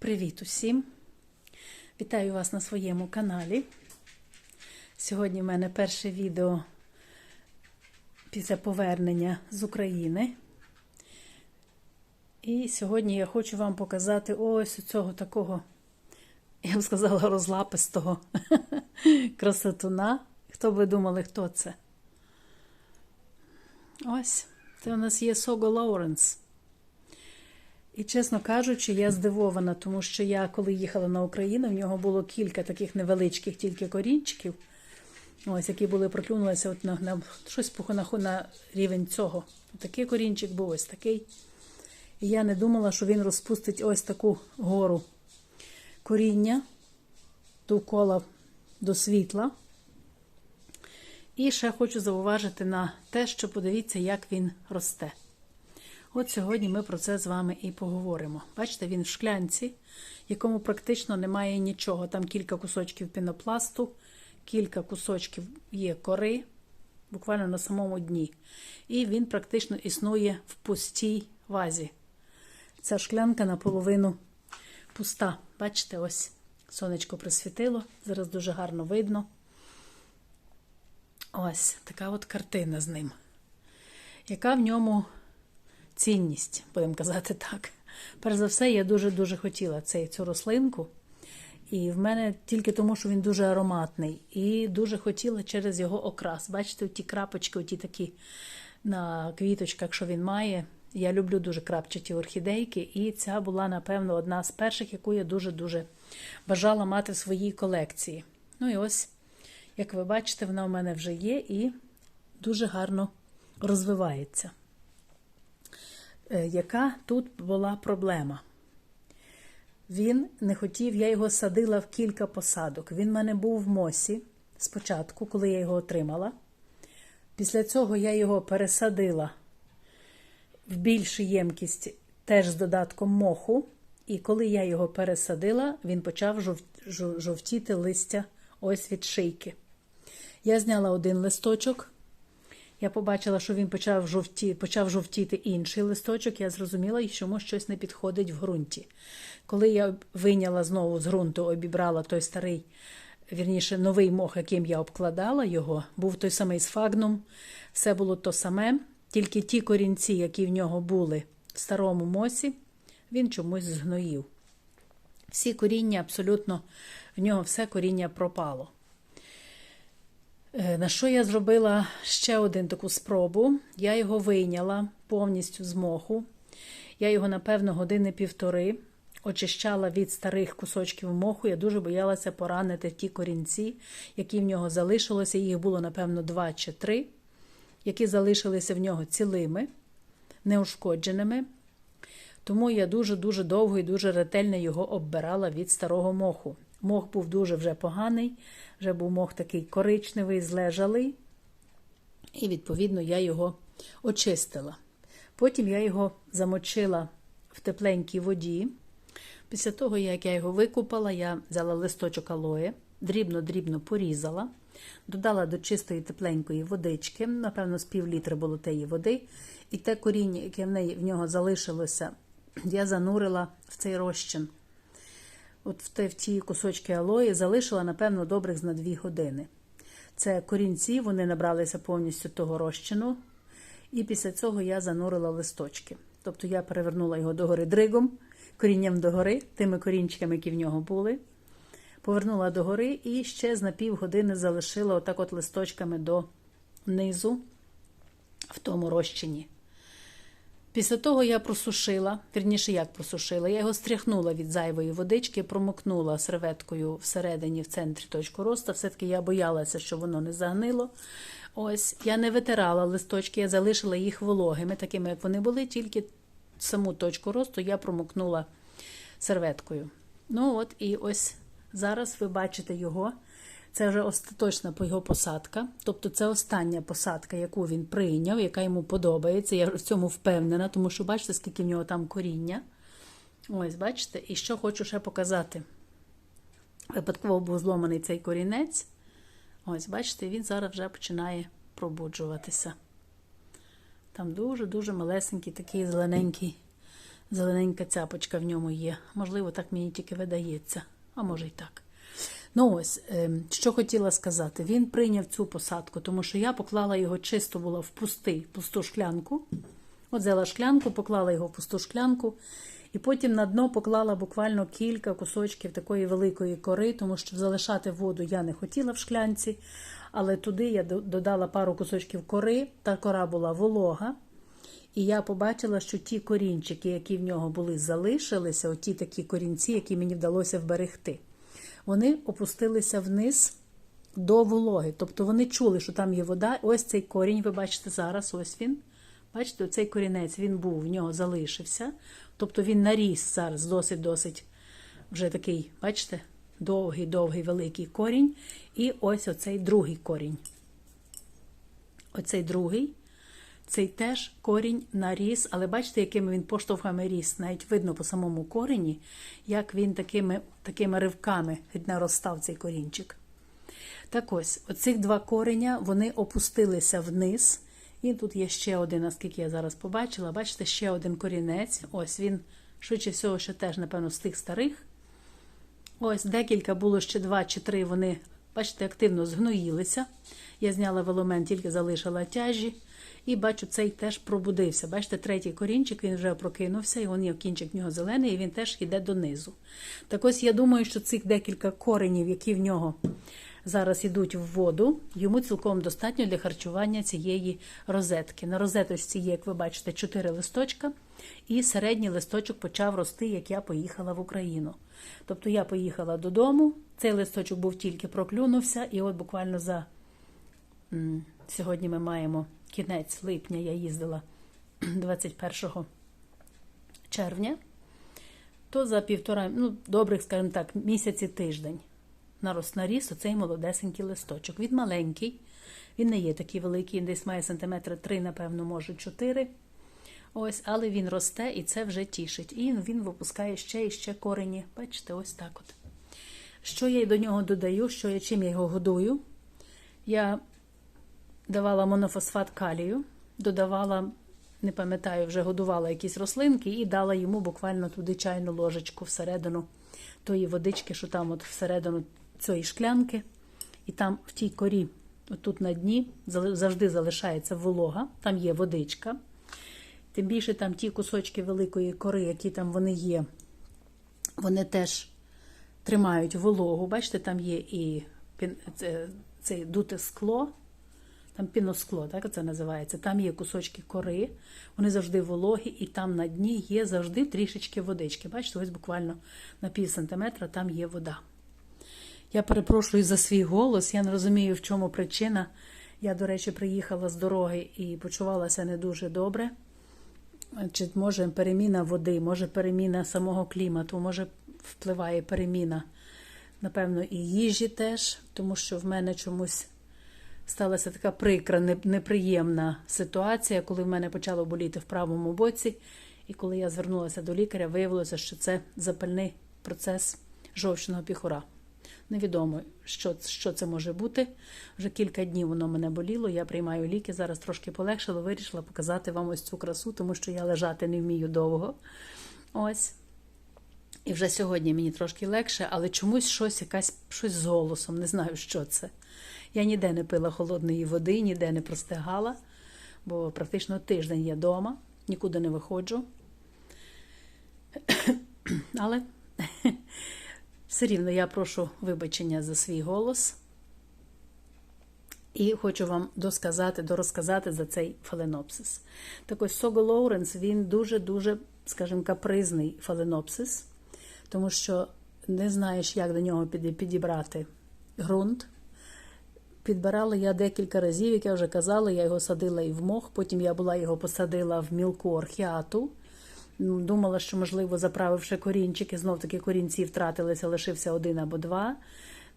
Привіт усім! Вітаю вас на своєму каналі. Сьогодні в мене перше відео після повернення з України. І сьогодні я хочу вам показати ось цього такого, я б сказала, розлапистого красотуна. Хто б ви думали, хто це? Ось, це у нас є Сого Лоуренс. І, чесно кажучи, я здивована, тому що я, коли їхала на Україну, в нього було кілька таких невеличких тільки корінчиків, ось, які були проклюнулися от на, на щось на, на рівень цього. Такий корінчик був ось такий. І я не думала, що він розпустить ось таку гору коріння довкола до світла. І ще хочу зауважити на те, що подивіться, як він росте. От сьогодні ми про це з вами і поговоримо. Бачите, він в шклянці, якому практично немає нічого. Там кілька кусочків пінопласту, кілька кусочків є кори, буквально на самому дні. І він практично існує в пустій вазі. Ця шклянка наполовину пуста. Бачите, ось сонечко присвітило, зараз дуже гарно видно. Ось така от картина з ним. Яка в ньому цінність, будемо казати так. Перш за все, я дуже-дуже хотіла цей, цю рослинку. І в мене тільки тому, що він дуже ароматний. І дуже хотіла через його окрас. Бачите, ті крапочки, оті такі на квіточках, що він має. Я люблю дуже крапчаті орхідейки, і ця була, напевно, одна з перших, яку я дуже-дуже бажала мати в своїй колекції. Ну і ось, як ви бачите, вона у мене вже є і дуже гарно розвивається. Яка тут була проблема? Він не хотів, я його садила в кілька посадок. Він в мене був в мосі спочатку, коли я його отримала. Після цього я його пересадила в більшу ємкість теж з додатком моху. І коли я його пересадила, він почав жовтіти листя ось від шийки. Я зняла один листочок. Я побачила, що він почав жовті, почав жовтіти інший листочок. Я зрозуміла, що йому щось не підходить в ґрунті. Коли я вийняла знову з ґрунту, обібрала той старий, вірніше, новий мох, яким я обкладала його, був той самий сфагнум, все було то саме, тільки ті корінці, які в нього були в старому мосі, він чомусь згноїв. Всі коріння, абсолютно, в нього все коріння пропало. На що я зробила ще один таку спробу? Я його вийняла повністю з моху. Я його, напевно, години півтори очищала від старих кусочків моху. Я дуже боялася поранити ті корінці, які в нього залишилися. Їх було, напевно, два чи три, які залишилися в нього цілими, неушкодженими. Тому я дуже-дуже довго і дуже ретельно його оббирала від старого моху. Мох був дуже вже поганий, вже був мох такий коричневий, злежалий, і, відповідно, я його очистила. Потім я його замочила в тепленькій воді. Після того, як я його викупала, я взяла листочок алоє, дрібно-дрібно порізала, додала до чистої тепленької водички, напевно, з пів літра було теї води, і те коріння, яке в неї в нього залишилося, я занурила в цей розчин от в, в ті кусочки алої залишила, напевно, добрих на 2 години. Це корінці, вони набралися повністю того розчину. І після цього я занурила листочки. Тобто я перевернула його догори дригом, корінням догори, тими корінчиками, які в нього були. Повернула догори і ще з на півгодини залишила отак от листочками до низу в тому розчині. Після того я просушила, вірніше, як просушила, я його стряхнула від зайвої водички, промокнула серветкою всередині, в центрі точку росту. Все-таки я боялася, що воно не загнило. Ось, я не витирала листочки, я залишила їх вологими, такими, як вони були, тільки саму точку росту я промокнула серветкою. Ну, от, і ось зараз ви бачите його. Це вже остаточна його посадка. Тобто це остання посадка, яку він прийняв, яка йому подобається. Я в цьому впевнена, тому що бачите, скільки в нього там коріння. Ось, бачите, і що хочу ще показати. Випадково був зломаний цей корінець. Ось, бачите, він зараз вже починає пробуджуватися. Там дуже-дуже малесенький такий зелененький Зелененька цяпочка в ньому є. Можливо, так мені тільки видається, а може й так. Ну ось, ем, що хотіла сказати, він прийняв цю посадку, тому що я поклала його чисто було в пустий, пусту шклянку. От взяла шклянку, поклала його в пусту шклянку, і потім на дно поклала буквально кілька кусочків такої великої кори, тому що залишати воду я не хотіла в шклянці, але туди я додала пару кусочків кори, та кора була волога. І я побачила, що ті корінчики, які в нього були, залишилися, оті такі корінці, які мені вдалося вберегти, вони опустилися вниз до вологи. Тобто вони чули, що там є вода. Ось цей корінь, ви бачите зараз, ось він. Бачите, оцей корінець він був, в нього залишився. Тобто він наріс зараз досить-досить вже такий, бачите, довгий, довгий, великий корінь. І ось оцей другий корінь. Оцей другий. Цей теж корінь наріс, але бачите, якими він поштовхами ріс. Навіть видно по самому корені, як він такими, такими ривками наростав цей корінчик. Так ось, оцих два кореня вони опустилися вниз. І тут є ще один, наскільки я зараз побачила. Бачите, ще один корінець. Ось він, швидше всього, що теж, напевно, з тих старих. Ось декілька було ще два чи три. Вони, бачите, активно згноїлися. Я зняла веломен, тільки залишила тяжі. І бачу, цей теж пробудився. Бачите, третій корінчик, він вже прокинувся, і він кінчик в нього зелений, і він теж йде донизу. Так ось я думаю, що цих декілька коренів, які в нього зараз йдуть в воду, йому цілком достатньо для харчування цієї розетки. На розеточці є, як ви бачите, чотири листочка, і середній листочок почав рости, як я поїхала в Україну. Тобто я поїхала додому, цей листочок був тільки проклюнувся, і от буквально за сьогодні ми маємо кінець липня, я їздила 21 червня, то за півтора, ну, добрих, скажімо так, місяці тиждень нарос наріс оцей молодесенький листочок. Він маленький, він не є такий великий, десь має сантиметри 3, напевно, може 4. Ось, але він росте і це вже тішить. І він випускає ще і ще корені. Бачите, ось так от. Що я до нього додаю, що я чим я його годую? Я давала монофосфат калію, додавала, не пам'ятаю, вже годувала якісь рослинки і дала йому буквально туди чайну ложечку всередину тої водички, що там от всередину цієї шклянки. І там в тій корі, отут на дні, завжди залишається волога, там є водичка. Тим більше там ті кусочки великої кори, які там вони є, вони теж тримають вологу. Бачите, там є і це, це дуте скло, там піноскло, так це називається. Там є кусочки кори, вони завжди вологі, і там на дні є завжди трішечки водички. Бачите, ось буквально на пів сантиметра там є вода. Я перепрошую за свій голос, я не розумію, в чому причина. Я, до речі, приїхала з дороги і почувалася не дуже добре. Чи може переміна води, може переміна самого клімату, може впливає переміна, напевно, і їжі теж, тому що в мене чомусь сталася така прикра, неприємна ситуація, коли в мене почало боліти в правому боці. І коли я звернулася до лікаря, виявилося, що це запальний процес жовчного піхура. Невідомо, що, що це може бути. Вже кілька днів воно мене боліло. Я приймаю ліки. Зараз трошки полегшило. Вирішила показати вам ось цю красу, тому що я лежати не вмію довго. Ось. І вже сьогодні мені трошки легше, але чомусь щось якась щось з голосом. Не знаю, що це. Я ніде не пила холодної води, ніде не простигала, бо практично тиждень я вдома, нікуди не виходжу. Але все рівно я прошу вибачення за свій голос. І хочу вам досказати, дорозказати за цей фаленопсис. Так ось Сого Лоуренс, він дуже-дуже, скажімо, капризний фаленопсис, тому що не знаєш, як до нього підібрати ґрунт. Підбирала я декілька разів, як я вже казала, я його садила і в мох, потім я була його посадила в мілку орхіату. Ну, Думала, що, можливо, заправивши корінчики, знов таки корінці втратилися, лишився один або два.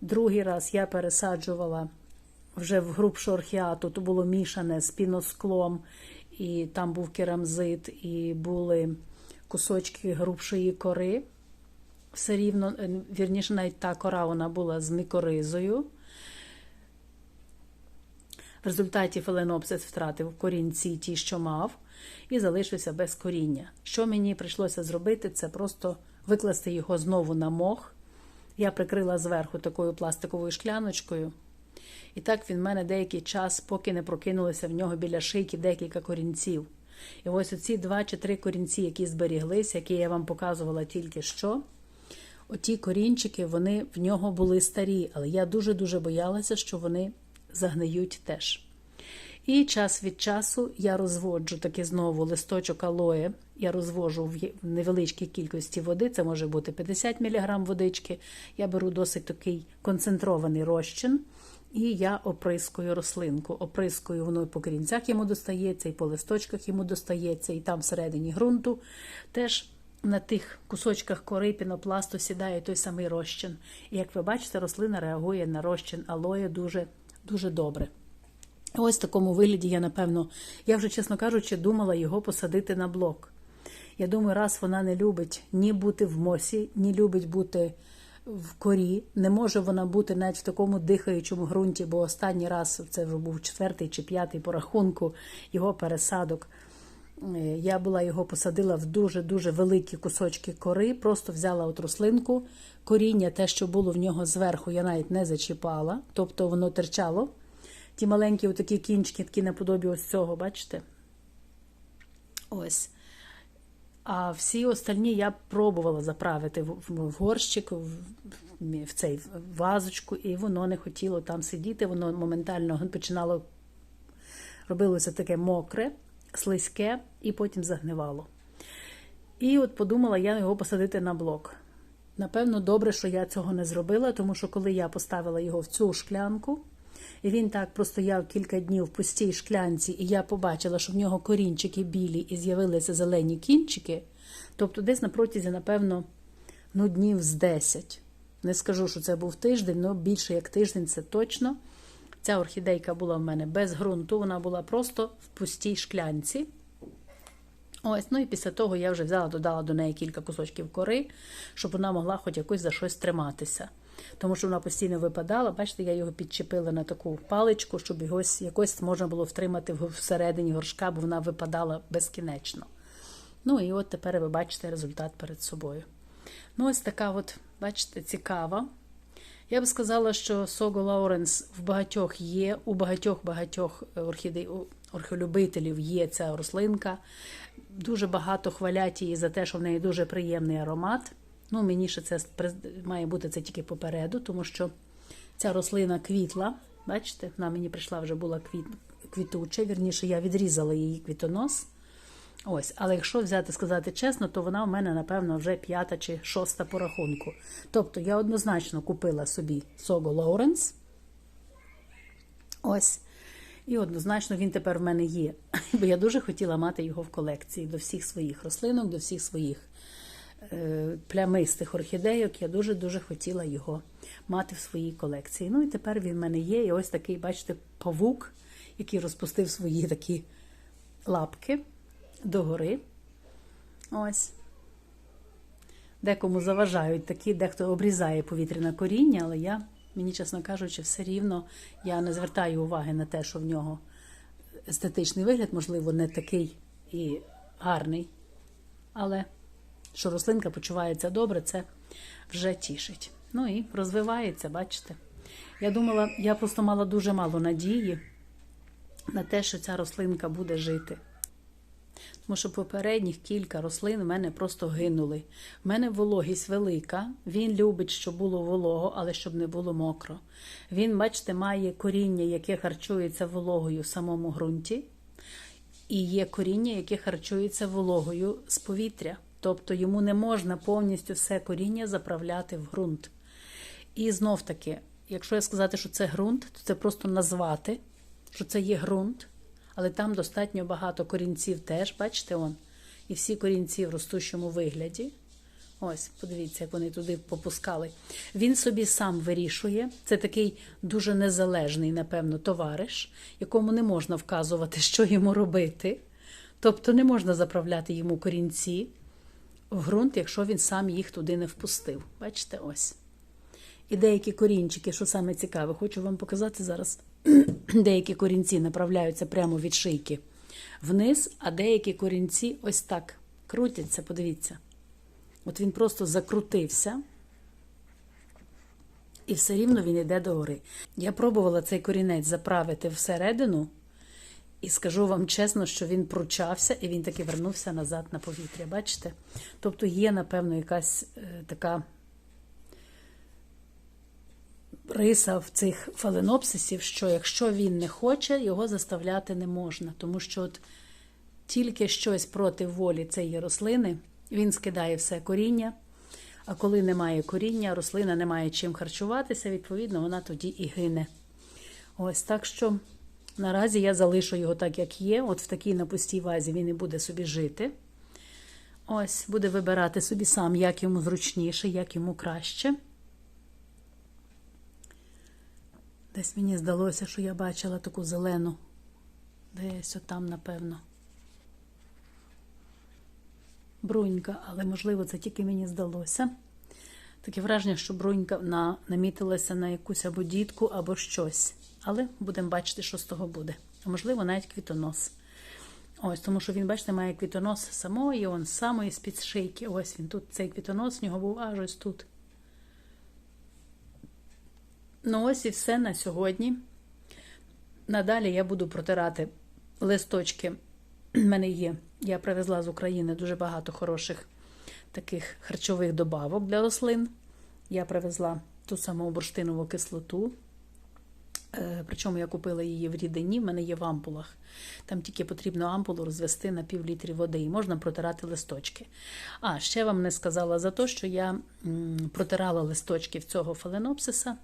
Другий раз я пересаджувала вже в грубшу орхіату, то було мішане з піносклом, і там був керамзит, і були кусочки грубшої кори. Все рівно, е, вірніше, навіть та кора вона була з мікоризою. В результаті фаленопсис втратив корінці ті, що мав, і залишився без коріння. Що мені прийшлося зробити, це просто викласти його знову на мох. Я прикрила зверху такою пластиковою шкляночкою. І так він в мене деякий час, поки не прокинулися в нього біля шийки декілька корінців. І ось оці два чи три корінці, які зберіглися, які я вам показувала тільки що. Оті корінчики, вони в нього були старі, але я дуже-дуже боялася, що вони загниють теж. І час від часу я розводжу таки знову листочок алоє. Я розвожу в невеличкій кількості води, це може бути 50 мг водички. Я беру досить такий концентрований розчин. І я оприскую рослинку. Оприскую воно і по корінцях йому достається, і по листочках йому достається, і там всередині ґрунту. Теж на тих кусочках кори пінопласту сідає той самий розчин. І як ви бачите, рослина реагує на розчин алоє дуже, дуже добре. Ось в такому вигляді я, напевно, я вже, чесно кажучи, думала його посадити на блок. Я думаю, раз вона не любить ні бути в мосі, ні любить бути в корі, не може вона бути навіть в такому дихаючому ґрунті, бо останній раз це вже був четвертий чи п'ятий по рахунку його пересадок. Е, Я була його посадила в дуже-дуже великі кусочки кори, просто взяла от рослинку. Коріння, те, що було в нього зверху, я навіть не зачіпала, тобто воно терчало. Ті маленькі отакі кінчики, такі наподобі ось цього, бачите? Ось. А всі остальні я пробувала заправити в, горщик, в, цей вазочку, і воно не хотіло там сидіти, воно моментально починало робилося таке мокре, слизьке, і потім загнивало. І от подумала я його посадити на блок. Напевно, добре, що я цього не зробила, тому що коли я поставила його в цю шклянку, і він так простояв кілька днів в пустій шклянці, і я побачила, що в нього корінчики білі і з'явилися зелені кінчики, тобто десь на протязі, напевно, ну, днів з 10. Не скажу, що це був тиждень, але більше як тиждень це точно. Ця орхідейка була в мене без ґрунту, вона була просто в пустій шклянці. Ось, ну і після того я вже взяла, додала до неї кілька кусочків кори, щоб вона могла хоч якось за щось триматися. Тому що вона постійно випадала, бачите, я його підчепила на таку паличку, щоб його якось можна було втримати всередині горшка, бо вона випадала безкінечно. Ну і от тепер ви бачите результат перед собою. Ну, ось така, от, бачите, цікава. Я б сказала, що Сого Лауренс в багатьох є, у багатьох-багатьох орхідей, орхолюбителів є ця рослинка. Дуже багато хвалять її за те, що в неї дуже приємний аромат. Ну, мені ще це має бути це тільки попереду, тому що ця рослина квітла. Бачите, вона мені прийшла вже була квіт, квітуча. Вірніше, я відрізала її квітонос. Ось, але якщо взяти сказати чесно, то вона в мене, напевно, вже п'ята чи шоста по рахунку. Тобто я однозначно купила собі Сого Лоуренс. Ось. І однозначно він тепер в мене є. Бо я дуже хотіла мати його в колекції до всіх своїх рослинок, до всіх своїх е, плямистих орхідейок. Я дуже-дуже хотіла його мати в своїй колекції. Ну і тепер він в мене є. І ось такий, бачите, павук, який розпустив свої такі лапки догори. Ось. Декому заважають такі, дехто обрізає повітряне коріння, але я, мені, чесно кажучи, все рівно я не звертаю уваги на те, що в нього естетичний вигляд, можливо, не такий і гарний. Але що рослинка почувається добре, це вже тішить. Ну і розвивається, бачите. Я думала, я просто мала дуже мало надії на те, що ця рослинка буде жити. Тому що попередніх кілька рослин в мене просто гинули. В мене вологість велика. Він любить, щоб було волого, але щоб не було мокро. Він, бачите, має коріння, яке харчується вологою в самому ґрунті, і є коріння, яке харчується вологою з повітря. Тобто йому не можна повністю все коріння заправляти в ґрунт. І знов таки, якщо я сказати, що це ґрунт, то це просто назвати, що це є ґрунт. Але там достатньо багато корінців теж, бачите, он. І всі корінці в ростущому вигляді. Ось, подивіться, як вони туди попускали. Він собі сам вирішує. Це такий дуже незалежний, напевно, товариш, якому не можна вказувати, що йому робити. Тобто не можна заправляти йому корінці в ґрунт, якщо він сам їх туди не впустив. Бачите, ось. І деякі корінчики, що саме цікаве, хочу вам показати зараз. деякі корінці направляються прямо від шийки вниз, а деякі корінці ось так крутяться, подивіться. От він просто закрутився, і все рівно він йде догори. Я пробувала цей корінець заправити всередину, і скажу вам чесно, що він пручався і він таки вернувся назад на повітря. Бачите? Тобто є, напевно, якась е, така риса в цих фаленопсисів, що якщо він не хоче, його заставляти не можна. Тому що от тільки щось проти волі цієї рослини, він скидає все коріння. А коли немає коріння, рослина не має чим харчуватися, відповідно, вона тоді і гине. Ось так що наразі я залишу його так, як є. От в такій на пустій вазі він і буде собі жити. Ось, буде вибирати собі сам, як йому зручніше, як йому краще. Десь мені здалося, що я бачила таку зелену. Десь отам, напевно. Брунька, але, можливо, це тільки мені здалося. Таке враження, що брунька на, намітилася на якусь або дітку, або щось. Але будемо бачити, що з того буде. А можливо, навіть квітонос. Ось, тому що він, бачите, має квітонос самої, он самої з-під шийки. Ось він тут, цей квітонос, в нього був аж ось тут. Ну, ось і все на сьогодні. Надалі я буду протирати листочки. У мене є. Я привезла з України дуже багато хороших таких харчових добавок для рослин. Я привезла ту саму бурштинову кислоту. Е, Причому я купила її в рідині, в мене є в ампулах. Там тільки потрібно ампулу розвести на пів літрі води і можна протирати листочки. А ще вам не сказала за те, що я протирала листочки в цього фаленопсиса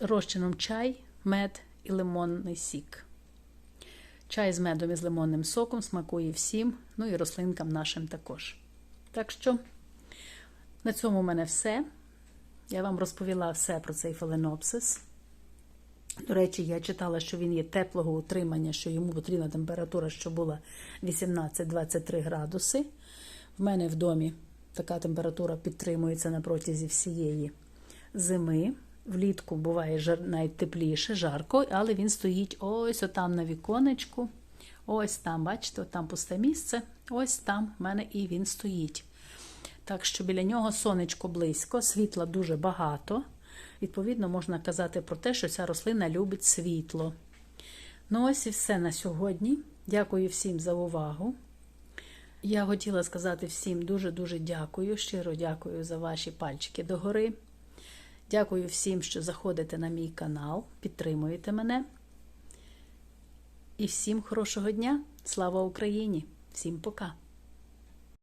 розчином чай, мед і лимонний сік. Чай з медом і з лимонним соком смакує всім, ну і рослинкам нашим також. Так що на цьому в мене все. Я вам розповіла все про цей фаленопсис. До речі, я читала, що він є теплого утримання, що йому потрібна температура, що була 18-23 градуси. В мене в домі така температура підтримується на протязі всієї зими. Влітку буває жар, навіть тепліше, жарко, але він стоїть ось отам на віконечку. Ось там, бачите, там пусте місце. Ось там в мене і він стоїть. Так що біля нього сонечко близько, світла дуже багато. Відповідно, можна казати про те, що ця рослина любить світло. Ну, ось і все на сьогодні. Дякую всім за увагу. Я хотіла сказати всім дуже-дуже дякую, щиро дякую за ваші пальчики догори. Дякую всім, що заходите на мій канал, підтримуєте мене. І всім хорошого дня! Слава Україні! Всім пока!